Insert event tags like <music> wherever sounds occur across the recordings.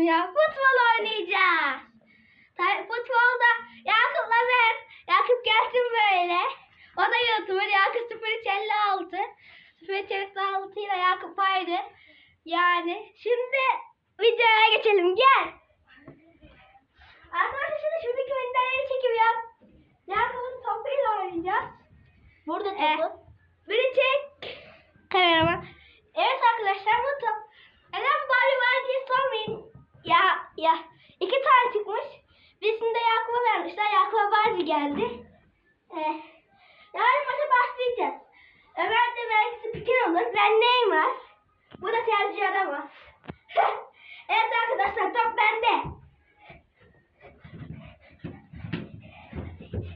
istiyorum ya. Futbol oynayacağız. Futbolda Yakup'la ben. Yakup gelsin böyle. O da YouTuber. Yakup 0356. 0356 ile Yakup aynı. Yani şimdi videoya geçelim. Gel. Arkadaşlar şimdi şuradaki önderleri çekim ya. Yakup'un topuyla oynayacağız. Burada Eh, topu. biri çek. Kameraman. Evet arkadaşlar bu top. Neden bari var diye sormayın. Ya iki tane çıkmış. Birisini de Yakup'a vermişler. Yakup'a Barbie geldi. Eh, yarın maça başlayacağız. Ömer de belki spiker olur. Ben Neymar. Bu da Sergio Ramos. <laughs> evet arkadaşlar top bende.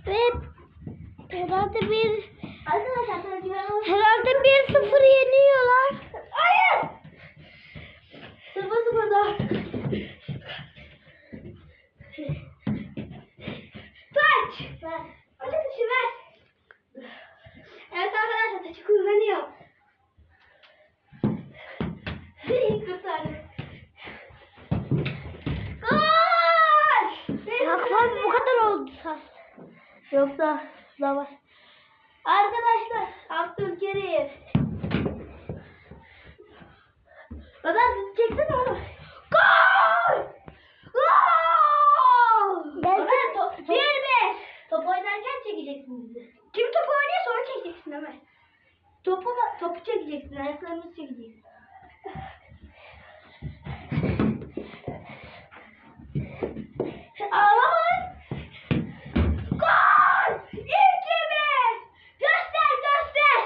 Ve herhalde bir herhalde bir sıfır yeniyorlar. Hayır. Sıfır sıfır da. Taç. Ver. Açık dışı ver. Evet arkadaşlar taçı kullanıyor. İyi kurtardı. Gol! Yakup'a bu kadar oldu saç. Yoksa var. Arkadaşlar Abdülkerim. Baba çeksene onu. Gol! Gol! Ben- Ömer top, bir bir. Top oynarken çekeceksin bizi. Kim top oynuyor sonra çekeceksin Ömer. Topu, çekeceksin, ayaklarımızı çekeceksin. Ağlamayın. Gol! İki bir! Göster göster!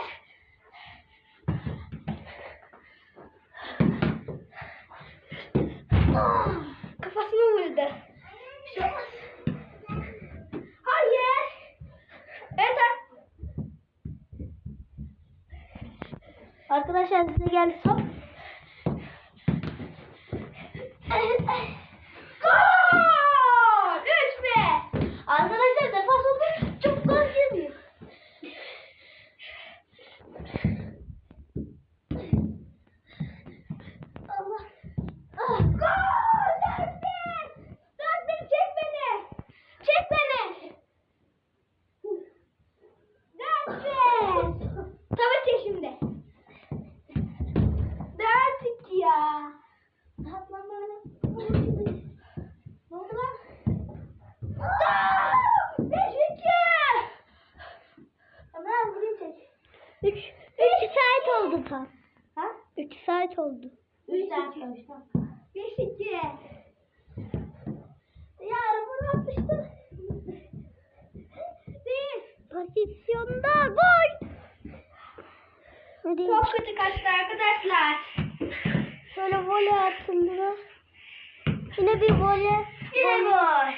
Ah, Kafasına vurdu. Bir şey olmaz. Hayır. Evet. ar- Arkadaşlar size geldi top. 3 saat oldu. 3 saat oldu. Bir fikir. Yarın bunu atmıştım. Bir. Pozisyonda gol. Çok kötü kaçtı arkadaşlar. Böyle voley atıldı. Yine bir voley. Yine gol.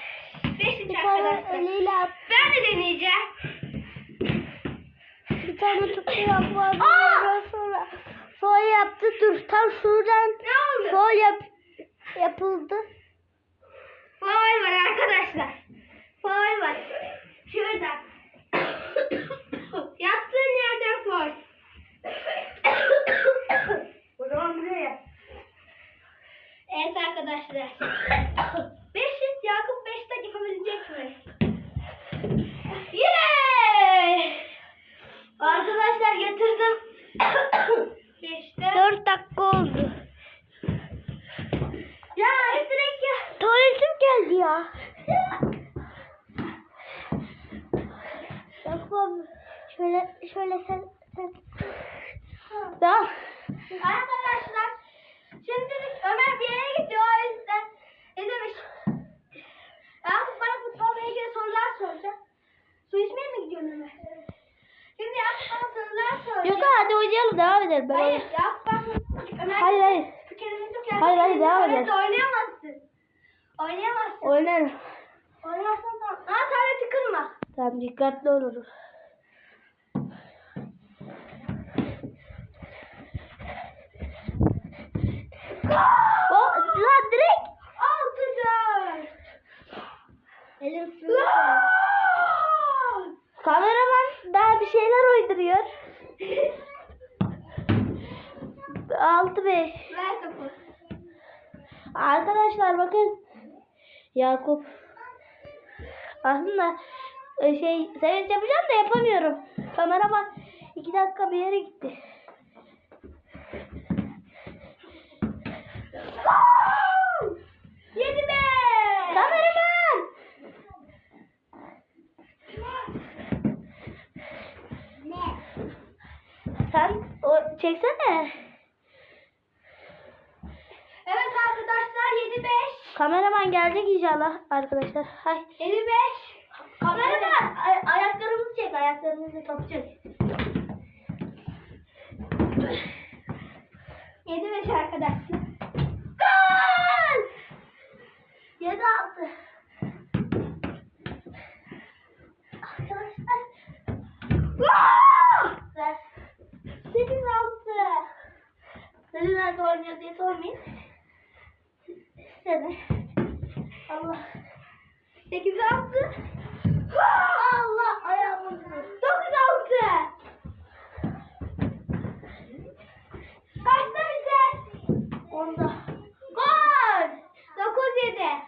Beşinci arkadaşlar. Ben de deneyeceğim. Tane. <laughs> Aa! Ondan sonra foul yaptı. Dur tam şuradan foul yap, yapıldı. Faul var arkadaşlar. Faul var. Şurada. <laughs> Yattığın yerden faul. o zaman buraya. Evet arkadaşlar. 500 Yakup 5 dakika yapabilecek mi? Yine! Arkadaşlar getirdim. 5'te. Dört dakika oldu. Ya direkt ya. Tuvaletim geldi ya. Abi. Şöyle, şöyle sen, sen. Tamam. Arkadaşlar şimdi Ömer bir yere gidiyor o yüzden ne demiş? Yakup bana futbolla ilgili sorular soracak. Su içmeye mi gidiyorsun Ömer? Şimdi Yakup bana sorular soracak. Yok hadi oynayalım devam edelim. Ben Hayır. Yakup bana Ömer Hayır hayır. Hayır, hayır, devam edelim. Oynayamazsın. Oynayamazsın. Oynarım. Tamam dikkatli olurum. O, lan direkt. Altı dört. Elim! Kameraman daha bir şeyler uyduruyor. 6 5. Ver topu. Arkadaşlar bakın. Yakup. Aslında şey sevinç yapacağım da yapamıyorum. Kameraman iki dakika bir yere gitti. Yedi be! Kameraman! Sen o çeksene. Evet arkadaşlar 7-5. Kameraman gelecek inşallah arkadaşlar. Hay. 55. Kameraman ay- ayaklarımızı çek ayaklarımızı topu çek. 7-5 arkadaşlar. Gol! 7 6. Arkadaşlar. Gol! Ver. 8 6. Seni nerede oynuyor diye sormayın. Seni. Allah. 8 6. Allah ayağımı vurdu. 9 6. Kaçta bize? Onda. Gol! 9-7.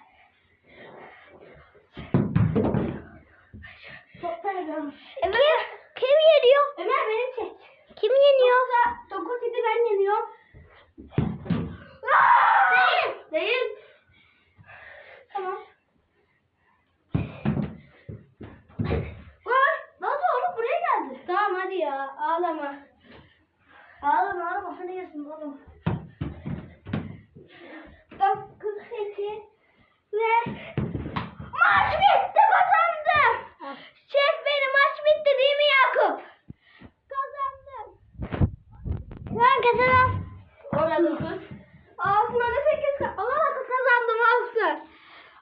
Kim, kim yeniyor? Ömer beni çek. Kim yeniyor? 9-7 ben yeniyorum. Hadi ya ağlama. Ağlama ağlama sen yesin oğlum. 9-8 ve Maç bitti kazandım. Şef beni maç bitti değil mi Yakup? kazandım. Ben kazanan. Ona 9. Altına da 8 Ona da kazandım olsun.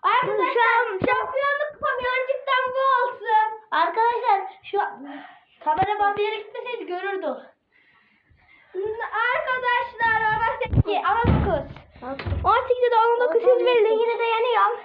Arkadaşlar şampiyonluk kupam yancıktan bu olsun. Arkadaşlar şu kameraman bir yere gitmeseydi görürdü. Arkadaşlar ona 8 ama 9. 18'de de 19 Olsun, verildi. yine de yeniyorum.